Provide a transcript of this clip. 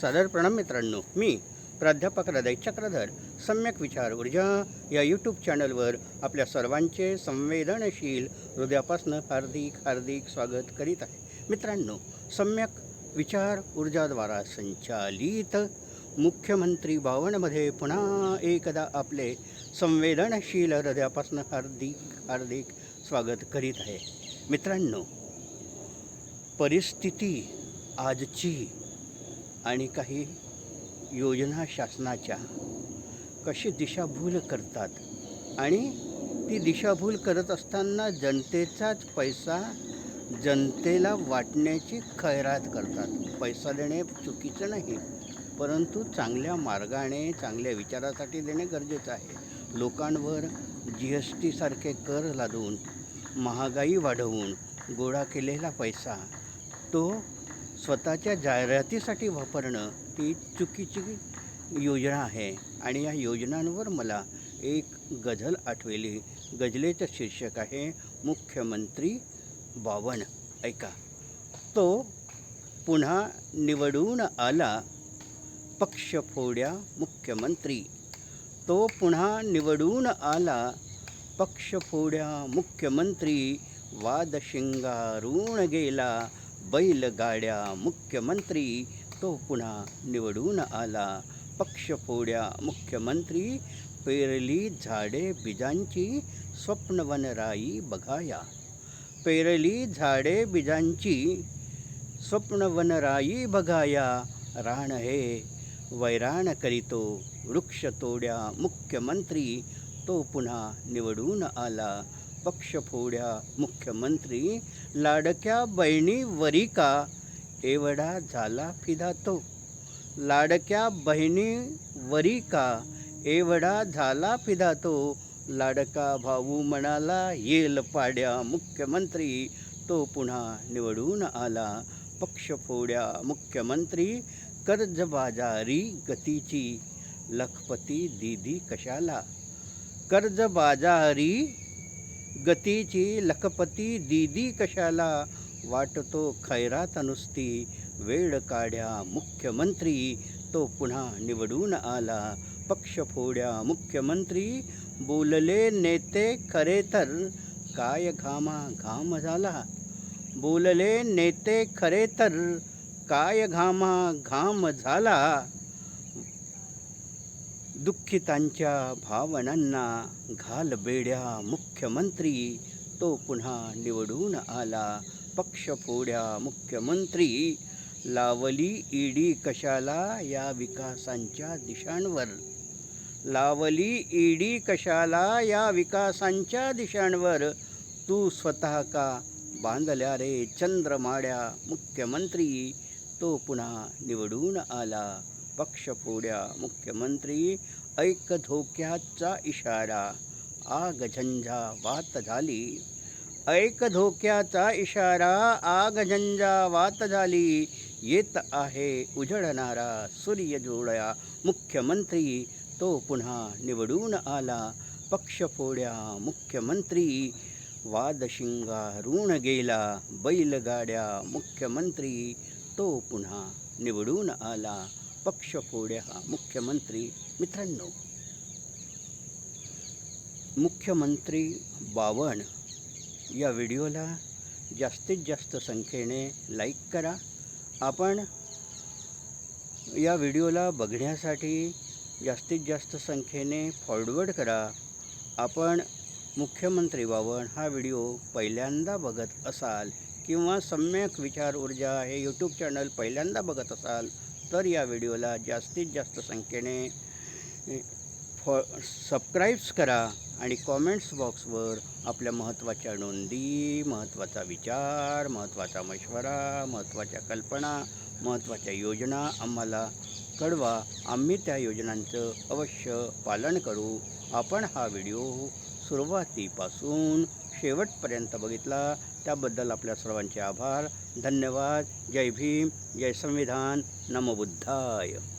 सादर प्रणाम मित्रांनो. मी प्राध्यापक हृदय चक्रधर सम्यक विचार ऊर्जा या यूट्यूब चॅनलवर आपल्या सर्वांचे संवेदनशील हृदयापासून हार्दिक हार्दिक स्वागत करीत आहे. मित्रांनो सम्यक विचार ऊर्जाद्वारा संचालित मुख्यमंत्री बावनमध्ये पुन्हा एकदा आपले संवेदनशील हृदयापासून हार्दिक हार्दिक स्वागत करीत आहे. मित्रांनो परिस्थिती आजची आणि काही योजना शासनाच्या कशी दिशाभूल करतात. आणि ती दिशाभूल करत असताना जनतेचाच पैसा जनतेला वाटण्याची खैरात करतात. पैसा देणे चुकीचं नाही परंतु चांगल्या मार्गाने चांगल्या विचारासाठी देणे गरजेचं आहे. लोकांवर जी एस टीसारखे कर लादून महागाई वाढवून गोळा केलेला पैसा तो स्वतःच्या जाहिरातीसाठी वापरणं ती चुकीची योजना आहे. आणि या योजनांवर मला एक गझल आठवली. गझलेचं शीर्षक आहे मुख्यमंत्री बावन. ऐका. तो पुन्हा निवडून आला पक्षफोड्या मुख्यमंत्री. तो पुन्हा निवडून आला पक्षफोड्या मुख्यमंत्री. वाद शिंगारून गेला बैलगाड्या मुख्यमंत्री तो पुन्हा निवडून आला. पक्षफोड्या मुख्यमंत्री पेरली झाडे बीजांची स्वप्नवनराई बघाया. पेरली झाडे बीजांची स्वप्नवनराई बघाया. राण हे वैराण करीतो वृक्ष तोड्या मुख्यमंत्री तो पुन्हा निवडून आला. पक्षफोड्या मुख्यमंत्री लाडक्या बहिणी वरिका एवढा झाला फिदा तो. लाडक्या बहिणी वरिका एवढा झाला फिदा तो. लाडका भाऊ म्हणाला येल पाड्या मुख्यमंत्री तो पुन्हा निवडून आला. पक्षफोड्या मुख्यमंत्री कर्जबाजारी गतीची. लखपती दीदी कशाला? कर्जबाजारी गतीची लखपती दीदी कशाला? वाटतो खैरात नुसती. वेळ काढ्या मुख्यमंत्री. तो पुन्हा निवडून आला. पक्षफोड्या मुख्यमंत्री. बोलले नेते खरे तर. काय घामा घाम झाला? बोलले नेते खरे तर. काय घामा घाम झाला? दुःखितांच्या भावनांना घालबेड्या मुख्यमंत्री. तो पुन्हा निवडून आला पक्षफोड्या मुख्यमंत्री. लावली ईडी कशाला? या विकासांच्या दिशांवर. लावली ईडी कशाला? या विकासांच्या दिशांवर. तू स्वतः का बांधल्या रे चंद्रमाड्या मुख्यमंत्री? तो पुन्हा निवडून आला पक्षफोड्या मुख्यमंत्री ऐक धोक्याचा इशारा. आग झंझा वात झाली. ऐक धोक्याचा इशारा आग झंझा वात झाली. येत आहे उजळणारा सूर्य जोडया मुख्यमंत्री. तो पुन्हा निवडून आला पक्षफोड्या मुख्यमंत्री. वादशिंगारून गेला बैलगाड्या मुख्यमंत्री. तो पुन्हा निवडून आला पक्षफोड्या मुख्यमंत्री. मित्रांनो मुख्यमंत्री बावन या व्हिडिओला जास्तीत जास्त संख्येने लाईक करा. आपण या व्हिडिओला बघण्यासाठी जास्तीत जास्त संख्येने फॉरवर्ड करा. आपण मुख्यमंत्री बावन हा व्हिडिओ पहिल्यांदा बघत असाल किंवा सम्यक विचार ऊर्जा हे यूट्यूब चॅनल पहिल्यांदा बघत असाल तर या व्हिडिओला जास्तीत जास्त संख्येने फॉ सबस्क्राईब्स करा आणि कॉमेंट्स बॉक्सवर आपल्या महत्त्वाच्या नोंदी महत्त्वाचा विचार महत्त्वाचा मशवरा महत्त्वाच्या कल्पना महत्त्वाच्या योजना आम्हाला कळवा. आम्ही त्या योजनांचं अवश्य पालन करू. आपण हा व्हिडिओ सुरुवातीपासून शेवटपर्यंत बघितला त्याबद्दल आपल्या सर्वांचे आभार. धन्यवाद. जय भीम. जय संविधान. नमबुद्धाय